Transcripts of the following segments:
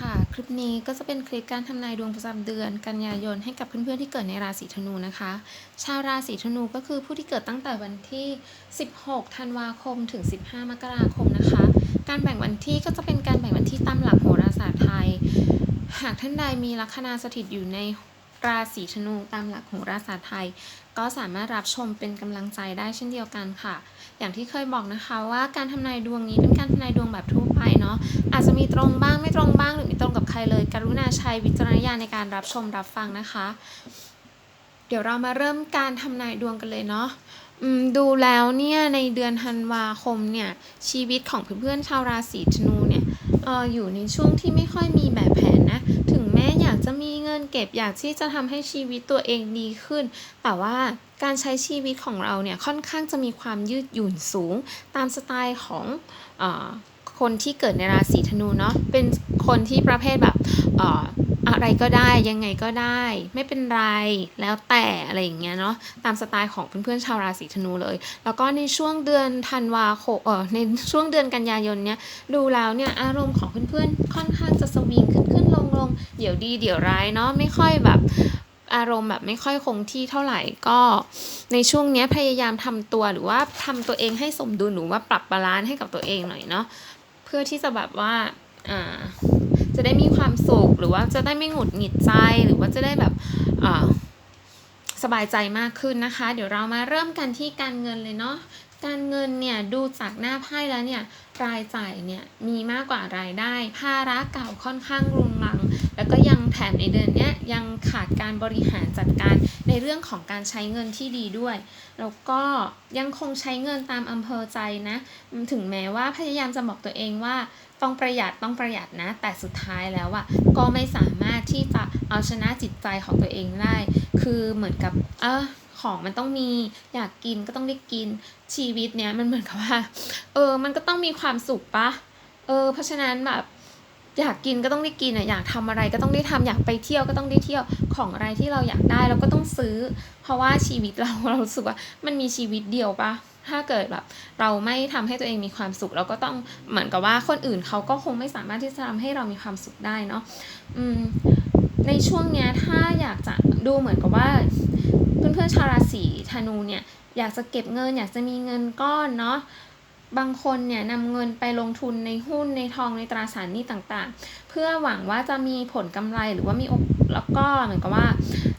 ค่ะ คลิปนี้ก็จะเป็นคลิปการทำนายดวงประจำเดือน กันยายนให้กับเพื่อนๆที่เกิดในราศีธนูนะคะ ชาวราศีธนูก็คือผู้ที่เกิดตั้งแต่วันที่ 16 ธันวาคม ถึง 15 มกราคมนะคะ การแบ่งวันที่ก็จะเป็นการแบ่งวันที่ตามหลักโหราศาสตร์ไทย หากท่านใดมีลัคนาสถิตอยู่ใน ราศีธนูตามหลักโหราศาสตร์ไทย ก็สามารถรับชมเป็นกำลังใจได้เช่นเดียวกันค่ะ อย่างที่เคยบอกนะคะว่าการทำนายดวงนี้เป็นการทำนายดวงแบบทั่วไปเนาะอาจจะมีตรงบ้างไม่ตรงบ้างหรือไม่ตรงกับใครเลย กรุณาใช้วิจารณญาณในการรับชมรับฟังนะคะ เดี๋ยวเรามาเริ่มการทำนายดวงกันเลยเนาะดูแล้วเนี่ยในเดือนธันวาคมเนี่ยชีวิตของเพื่อนๆชาวราศีธนูเนี่ยอออยู่ในช่วงที่ไม่ค่อยมีแบบแผนนะ ถึงแม้อยากจะมี นเก็บอยากที่จะทำให้ชีวิตตัวเองดีขึ้น แต่ว่าการใช้ชีวิตของเราเนี่ยค่อนข้างจะมีความยืดหยุ่นสูง ตามสไตล์ของอคนที่เกิดในราศีธนูเนาะเป็นคนที่ประเภทแบบออะไรก็ได้ยังไงก็ได้ ไม่เป็นไรแล้วแต่อะไรอย่างเงี้ยเนาะตามสไตล์ของเพื่อนๆชาวราศีธนูเลย แล้วก็ในช่วงเดือนธันวาคมเออในช่วงเดือนกันยายนเนี่ยดูแล้วเนี่ยอารมณ์ของเพื่อนๆค่อนข้างจะสวิงขึ้น เดี๋ยวดีเดี๋ยวร้ายเนาะไม่ค่อยแบบอารมณ์แบบไม่ค่อยคงที่เท่าไหร่ก็ในช่วงเนี้ยพยายามทำตัวหรือว่าทำตัวเองให้สมดุลหรือว่าปรับบาลานซ์ให้กับตัวเองหน่อยเนาะเพื่อที่จะแบบว่าอ่าจะได้มีความสุขหรือว่าจะได้ไม่หงุดหงิดใจหรือว่าจะได้แบบอ่าสบายใจมากขึ้นนะคะ เดี๋ยวเรามาเริ่มกันที่การเงินเลยเนาะการเงินเนี่ยดูจากหน้าไพ่แล้วเนี่ยรายจ่ายเนี่ยมีมากกว่ารายได้ภาระเก่าค่อนข้าง แล้วก็ยังแถมในเดือนนี้ยังขาดการบริหารจัดการในเรื่องของการใช้เงินที่ดีด้วย แล้วก็ยังคงใช้เงินตามอำเภอใจนะ ถึงแม้ว่าพยายามจะบอกตัวเองว่าต้องประหยัดต้องประหยัดนะ แต่สุดท้ายแล้วอะก็ไม่สามารถที่จะเอาชนะจิตใจของตัวเองได้ คือเหมือนกับเออของมันต้องมีอยากกินก็ต้องได้กินชีวิตเนี้ยมันเหมือนกับว่า เออ มันก็ต้องมีความสุขปะเออ เพราะฉะนั้นแบบ อยากกินก็ต้องได้กินอะอยากทำอะไรก็ต้องได้ทำอยากไปเที่ยวก็ต้องได้เที่ยวของอะไรที่เราอยากได้เราก็ต้องซื้อ เพราะว่าชีวิตเราเราสึกว่ามันมีชีวิตเดียวปะถ้าเกิดแบบเราไม่ทำให้ตัวเองมีความสุข เราก็ต้องเหมือนกับว่าคนอื่นเขาก็คงไม่สามารถที่จะทำให้เรามีความสุขได้เนาะอืมในช่วงเนี้ยถ้าอยากจะดูเหมือนกับว่า เพื่อนๆชาวราศีธนูเนี่ยอยากจะเก็บเงิน อยากจะมีเงินก้อนเนาะ บางคนเนี่ยนำเงินไปลงทุนในหุ้นในทองในตราสารหนี้ต่างๆ เพื่อหวังว่าจะมีผลกำไรหรือว่ามีโอกแล้วก็เหมือนกับว่า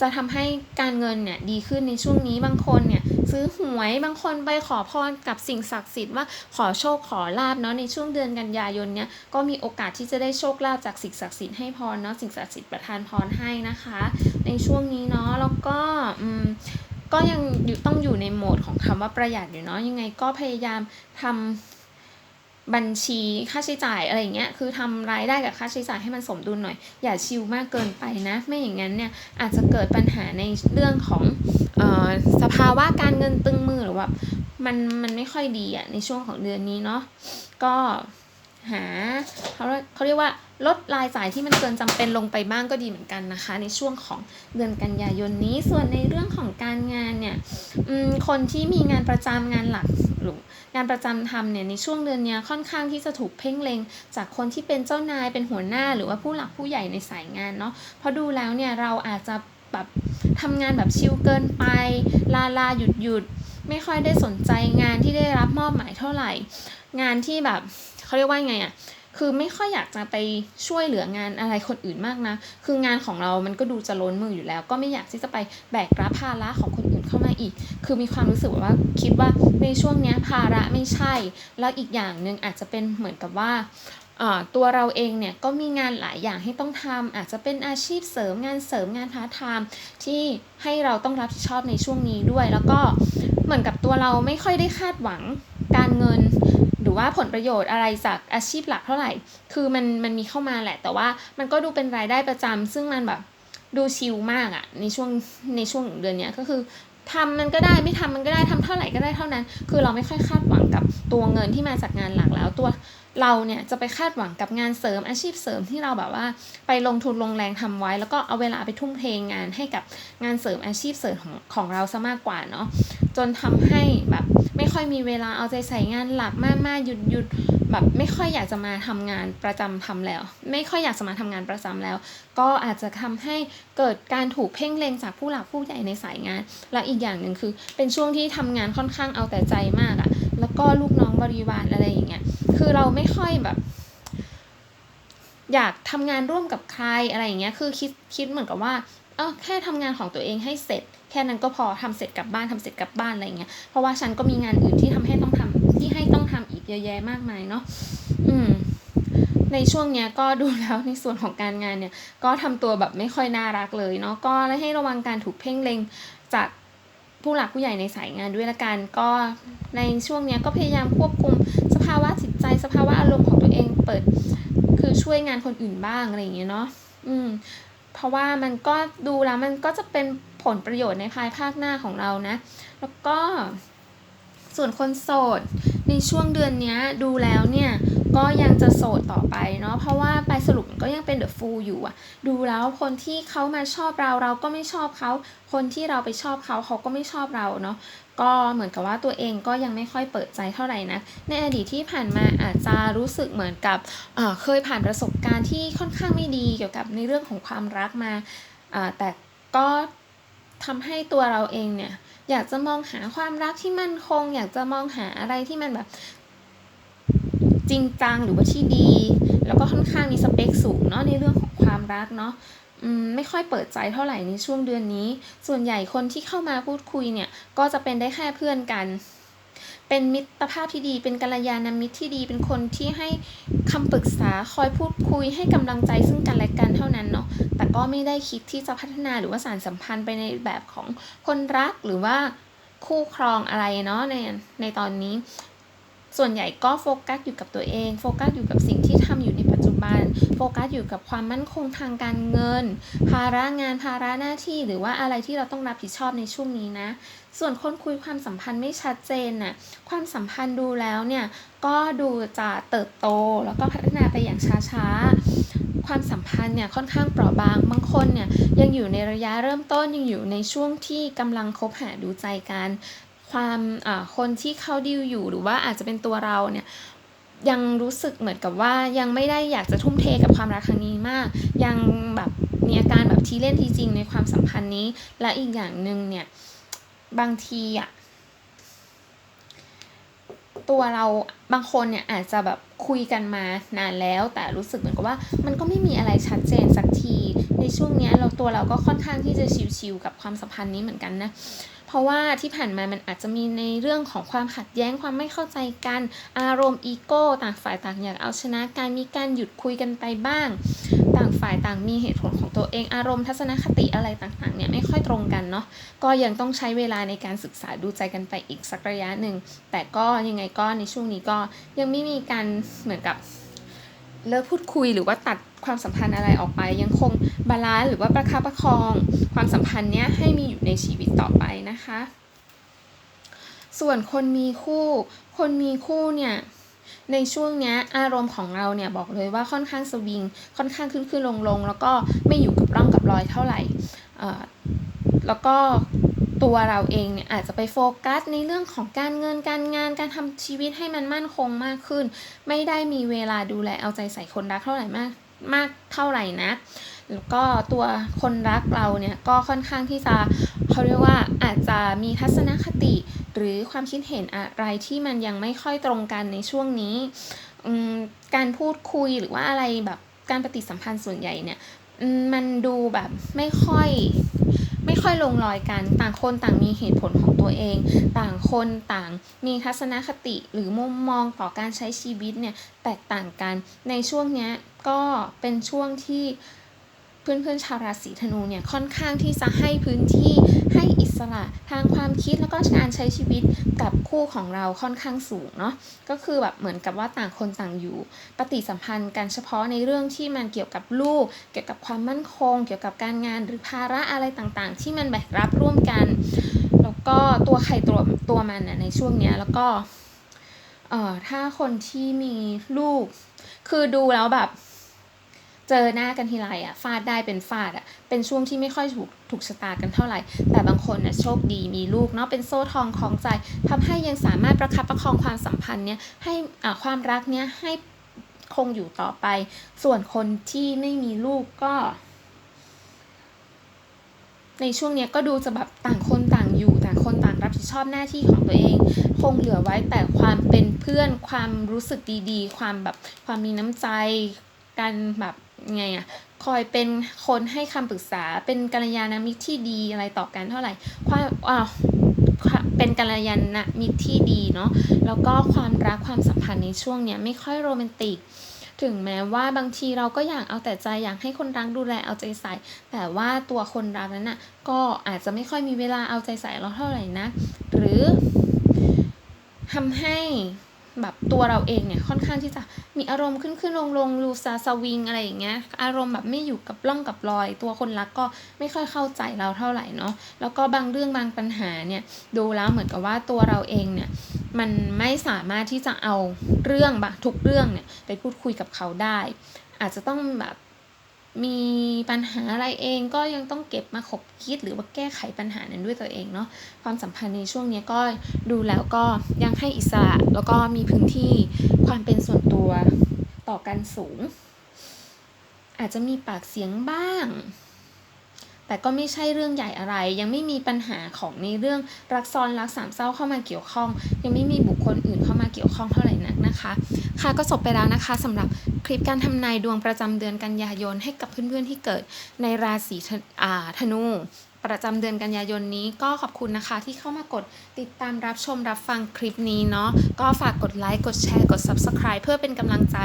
จะทำให้การเงินเนี่ยดีขึ้นในช่วงนี้บางคนเนี่ยซื้อหวยบางคนไปขอพรกับสิ่งศักดิ์สิทธิ์ว่าขอโชคขอลาบเนาะในช่วงเดือนกันยายนเนี่ยก็มีโอกาสที่จะได้โชคลาภจากสิ่งศักดิ์สิทธิ์ให้พรเนาะสิ่งศักดิ์สิทธิ์ประทานพรให้นะคะ ในช่วงนี้เนาะแล้วก็อืม ก็ยังยต้องอยู่ในโหมดของคำว่าประหยัดอยู่เนาะยังไงก็พยายามทำบัญชีค่าใช้จ่ายอะไรอย่างเงี้ยคือทำรายได้กับค่าใช้จ่ายให้มันสมดุลหน่อย อย่าชิลมากเกินไปนะ ไม่อย่างนั้นเนี่ยอาจจะเกิดปัญหาในเรื่องของออสภาวะการเงินตึงมือหรือว่ามันมันไม่ค่อยดีอะในช่วงของเดือนนี้เนาะก็ หาเขาเขาเรียกว่าลดรายจ่ายที่มันเกินจำเป็นลงไปบ้างก็ดีเหมือนกันนะคะ ในช่วงของเดือนกันยายนนี้ส่วนในเรื่องของการงานเนี่ยคนที่มีงานประจำงานหลักหรืองานประจำทำเนี่ยในช่วงเดือนนี้ค่อนข้างที่จะถูกเพ่งเล็ง จากคนที่เป็นเจ้านายเป็นหัวหน้า หรือว่าผู้หลักผู้ใหญ่ในสายงานเนาะเพราะดูแล้วเนี่ยเราอาจจะแบบทำงานแบบชิลเกินไป ลาลาหยุดหยุดไม่ค่อยได้สนใจงานที่ได้รับมอบหมายเท่าไหร่ งานที่แบบ เขาเรียกว่าไงอะ่ะคือไม่ค่อยอยากจะไปช่วยเหลืองานอะไรคนอื่นมากนะ คืองานของเรามันก็ดูจะล้นมืออยู่แล้ว ก็ไม่อยากที่จะไปแบกรับภาระของคนอื่นเข้ามาอีก คือมีความรู้สึกว่าคิดว่าในช่วงนี้ภาระไม่ใช่ แล้วอีกอย่างหนึ่งอาจจะเป็นเหมือนกับว่าตัวเราเองเนี่ยก็มีงานหลายอย่างให้ต้องทำอาจจะเป็นอาชีพเสริมงานเสริมงานพาร์ทไทม์ที่ให้เราต้องรับผิดชอบในช่วงนี้ด้วย แล้วก็เหมือนกับตัวเราไม่ค่อยได้คาดหวังการเงิน รือว่าผลประโยชน์อะไรจากอาชีพหลักเท่าไหร่ คือมันมันมีเข้ามาแหละ แต่ว่ามันก็ดูเป็นรายได้ประจำซึ่งมันแบบดูชิลมากอะในช่วงในช่วงเดือนเนี้ยก็คือทำมันก็ได้ไม่ทำมันก็ได้ทำเท่าไหร่ก็ได้เท่านั้น คือเราไม่ค่อยคาดหวังกับตัวเงินที่มาจากงานหลักแล้วตัว เราเนี่ยจะไปคาดหวังกับงานเสริมอาชีพเสริมที่เราแบบว่า ไปลงทุนลงแรงทำไว้ แล้วก็เอาเวลาไปทุ่มเทงานให้กับงานเสริมอาชีพเสริมของของเราซะมากกว่าเนาะจนทำให้แบบไม่ค่อยมีเวลาเอาใจใส่งานหลักมากๆหยุดหยุดแบบไม่ค่อยอยากจะมาทำงานประจำทำแล้ว ไม่ค่อยอยากจะมาทำงานประจำแล้ว ก็อาจจะทำให้เกิดการถูกเพ่งเล็งจากผู้หลักผู้ใหญ่ในสายงาน และอีกอย่างหนึ่งคือ เป็นช่วงที่ทำงานค่อนข้างเอาแต่ใจมากอะ แล้วก็ลูกน้องบริวารอะไรอย่างเงี้ยคือเราไม่ค่อยแบบ อยากทำงานร่วมกับใครอะไรอย่างเงี้ยคือคิดคิดเหมือนกับว่าเออแค่ทำงานของตัวเองให้เสร็จ แค่นั้นก็พอทำเสร็จกลับบ้านทำเสร็จกลับบ้านอะไรเงี้ยเพราะว่าฉันก็มีงานอื่นที่ทำให้ต้องทำที่ให้ต้องทำอีกเยอะแยะมากมายเนาะอืมในช่วงเนี้ยก็ดูแล้วในส่วนของการงานเนี่ย ก็ทำตัวแบบไม่ค่อยน่ารักเลยเนาะก็ให้ระวังการถูกเพ่งเล็งจาก ผู้หลักผู้ใหญ่ในสายงานด้วยละกันก็ในช่วงนี้ก็พยายามควบคุมสภาวะจิตใจ สภาวะอารมณ์ของตัวเองเปิด คือช่วยงานคนอื่นบ้างอะไรอย่างเงี้ยเนาะอืมเพราะว่ามันก็ดูแล้วมันก็จะเป็นผลประโยชน์ในภายภาคหน้าของเรานะ แล้วก็ส่วนคนโสดในช่วงเดือนนี้ดูแล้วเนี่ยก็ยังจะโสดต่อไปเนาะเพราะว่า ฟูอยู่อะดูแล้วคนที่เขามาชอบเราเราก็ไม่ชอบเขาคนที่เราไปชอบเขาเขาก็ไม่ชอบเราเนาะก็เหมือนกับว่าตัวเองก็ยังไม่ค่อยเปิดใจเท่าไหร่นะ ในอดีตที่ผ่านมาอาจจะรู้สึกเหมือนกับเเคยผ่านประสบการณ์ที่ค่อนข้างไม่ดีเกี่ยวกับในเรื่องของความรักมาแต่ก็ทำให้ตัวเราเองเนี่ยอยากจะมองหาความรักที่มั่นคง อยากจะมองหาอะไรที่มันแบบจริงจังหรือว่าที่ดี แล้วก็ค่อนข้างมีสเปคสูงเนาะในเรื่องของความรักเนาะไม่ค่อยเปิดใจเท่าไหร่ในช่วงเดือนนี้ ส่วนใหญ่คนที่เข้ามาพูดคุยเนี่ย ก็จะเป็นได้แค่เพื่อนกัน เป็นมิตรภาพที่ดี เป็นกัลยาณมิตรที่ดี เป็นคนที่ให้คำปรึกษา คอยพูดคุย ให้กำลังใจซึ่งกันและกันเท่านั้นเนาะ แต่ก็ไม่ได้คิดที่จะพัฒนาหรือว่าสารสัมพันธ์ไปในแบบของคนรักหรือว่าคู่ครองอะไรเนาะในในตอนนี้ ส่วนใหญ่ก็โฟกัสอยู่กับตัวเอง โฟกัสอยู่กับสิ่งที่ทำอยู่ ในปัจจุบันโฟกัสอยู่กับความมั่นคงทางการเงิน ภาระงานภาระหน้าที่หรือว่าอะไรที่เราต้องรับผิดชอบในช่วงนี้นะ ส่วนคนคุยความสัมพันธ์ไม่ชัดเจนน่ะความสัมพันธ์ดูแล้วเนี่ยก็ดูจะเติบโตแล้วก็พัฒนาไปอย่างช้าๆ ความสัมพันธ์เนี่ยค่อนข้างเปราะบางบางคนเนี่ยยังอยู่ในระยะเริ่มต้นยังอยู่ในช่วงที่กำลังคบหาดูใจกัน ความคนที่เขาดิวอยู่หรือว่าอาจจะเป็นตัวเราเนี่ย ยังรู้สึกเหมือนกับว่ายังไม่ได้อยากจะทุ่มเทกับความรักครั้งนี้มาก ยังแบบมีอาการแบบทีเล่นทีจริงในความสัมพันธ์นี้ และอีกอย่างหนึ่งเนี่ยบางทีอะตัวเราบางคนเนี่ยอาจจะแบบคุยกันมานานแล้ว แต่รู้สึกเหมือนกับว่า มันก็ไม่มีอะไรชัดเจนสักที ในช่วงนี้เราตัวเราก็ค่อนข้างที่จะชิวๆกับความสัมพันธ์นี้เหมือนกันนะ เพราะว่าที่ผ่านมามันอาจจะมีในเรื่องของความขัดแย้งความไม่เข้าใจกัน อารมณ์อีโก้ต่างฝ่ายต่างอยากเอาชนะการมีการหยุดคุยกันไปบ้าง ต่างฝ่ายต่างมีเหตุผลของตัวเองอารมณ์ทัศนคติอะไรต่างๆเนี่ยไม่ค่อยตรงกันเนาะก็ยังต้องใช้เวลาในการศึกษาดูใจกันไปอีกสักระยะหนึ่งแต่ก็ยังไงก็ในช่วงนี้ก็ยังไม่มีการเหมือนกับ เลิกพูดคุยหรือว่าตัดความสัมพันธ์อะไรออกไป ยังคงบาลานซ์หรือว่าประคับประคอง ความสัมพันธ์เนี้ยให้มีอยู่ในชีวิตต่อไปนะคะ ส่วนคนมีคู่ คนมีคู่เนี่ยในช่วงนี้อารมณ์ของเราเนี่ยบอกเลยว่าค่อนข้างสวิง ค่อนข้างขึ้นขึ้นลงลงแล้วก็ไม่อยู่กับร่องกับรอยเท่าไหร่แล้วก็ ตัวเราเองเนี่ยอาจจะไปโฟกัสในเรื่องของการเงินการงานการทำชีวิตให้มันมั่นคงมากขึ้น ไม่ได้มีเวลาดูแลเอาใจใส่คนรักเท่าไหร่มากมากเท่าไหร่นะแล้วก็ตัวคนรักเราเนี่ยก็ค่อนข้างที่จะเขาเรียกว่าอาจจะมีทัศนคติ หรือความคิดเห็นอะไรที่มันยังไม่ค่อยตรงกันในช่วงนี้ การพูดคุยหรือว่าอะไรแบบการปฏิสัมพันธ์ส่วนใหญ่เนี่ยมันดูแบบไม่ค่อย ไม่ค่อยลงรอยกัน ต่างคนต่างมีเหตุผลของตัวเอง ต่างคนต่างมีทัศนคติหรือมุมมองต่อการใช้ชีวิตเนี่ยแตกต่างกัน ในช่วงนี้ก็เป็นช่วงที่เพื่อนๆชาวราศีธนูเนี่ยค่อนข้างที่จะให้พื้นที่ สระทางความคิดแล้วก็การใช้ชีวิตกับคู่ของเราค่อนข้างสูงเนาะก็คือแบบเหมือนกับว่าต่างคนต่างอยู่ ปฏิสัมพันธ์กันเฉพาะในเรื่องที่มันเกี่ยวกับลูก เกี่ยวกับความมั่นคง เกี่ยวกับการงานหรือภาระอะไรต่างๆ ที่มันแบกรับร่วมกัน แล้วก็ตัวใครตัวตัวมันน่ะในช่วงเนี้ยแล้วก็เอ่อถ้าคนที่มีลูก คือดูแล้วแบบ เจอหน้ากันทีไรอะฟาดได้เป็นฟาดอะเป็นช่วงที่ไม่ค่อยถูกถูกชะตากันเท่าไหร่ แต่บางคนน่ะโชคดีมีลูกเนาะเป็นโซ่ทองคล้องใจทำให้ยังสามารถประคับประคองความสัมพันธ์เนี้ยให้อ่าความรักเนี้ยให้คงอยู่ต่อไป ส่วนคนที่ไม่มีลูกก็ ในช่วงเนี้ยก็ดูจะแบบต่างคนต่างอยู่ต่างคนต่างรับผิดชอบหน้าที่ของตัวเอง คงเหลือไว้แต่ความเป็นเพื่อนความรู้สึกดีๆ ความแบบความมีน้ำใจการแบบ ไงอะคอยเป็นคนให้คำปรึกษาเป็นกัลยาณมิตรที่ดีอะไรต่อกันเท่าไหร่ความอ่าวเป็นกัลยาณมิตรที่ดีเนาะแล้วก็ความรักความสัมพันธ์ในช่วงเนี้ยไม่ค่อยโรแมนติก ถึงแม้ว่าบางทีเราก็อยากเอาแต่ใจอยากให้คนรักดูแลเอาใจใส่ แต่ว่าตัวคนรักนั้นน่ะก็อาจจะไม่ค่อยมีเวลาเอาใจใส่เราเท่าไหร่นะ หรือทำให้ แบบตัวเราเองเนี่ยค่อนข้างที่จะมีอารมณ์ขึ้นขึ้นลงลงลูซาสวิงอะไรอย่างเงี้ยอารมณ์แบบไม่อยู่กับร่องกับรอย ตัวคนรักก็ไม่ค่อยเข้าใจเราเท่าไหร่เนาะแล้วก็บางเรื่องบางปัญหาเนี่ยดูแล้วเหมือนกับว่าตัวเราเองเนี่ยมันไม่สามารถที่จะเอาเรื่องบะทุกเรื่องเนี่ยไปพูดคุยกับเขาได้ อาจจะต้องแบบ มีปัญหาอะไรเองก็ยังต้องเก็บมาขบคิดหรือว่าแก้ไขปัญหานั้นด้วยตัวเองเนาะความสัมพันธ์ในช่วงนี้ก็ดูแล้วก็ยังให้อิสระแล้วก็มีพื้นที่ความเป็นส่วนตัวต่อกันสูง อาจจะมีปากเสียงบ้าง แต่ก็ไม่ใช่เรื่องใหญ่อะไร ยังไม่มีปัญหาของในเรื่องรักซ้อนรักสามเศร้าเข้ามาเกี่ยวข้อง ยังไม่มีบุคคลอื่นเข้ามา เกี่ยวข้องเท่าไหร่นักนะคะ ค่ะก็จบไปแล้วนะคะสำหรับคลิปการทำนายดวงประจำเดือนกันยายนให้กับเพื่อนๆที่เกิดในราศีธนู ประจำเดือนกันยายนนี้ก็ขอบคุณนะคะ ที่เข้ามากดติดตามรับชมรับฟังคลิปนี้เนาะก็ฝากกดไลค์กดแชร์กด Subscribe เพื่อเป็นกำลังใจ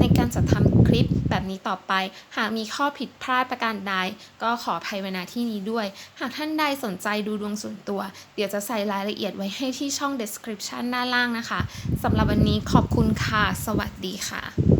ในการจัดทำคลิปแบบนี้ต่อไป หากมีข้อผิดพลาดประการใด ก็ขออภัยไว้ณที่นี้ด้วย หากท่านใดสนใจดูดวงส่วนตัว เดี๋ยวจะใส่รายละเอียดไว้ให้ที่ช่อง description ด้านล่างนะคะสำหรับวันนี้ขอบคุณค่ะ สวัสดีค่ะ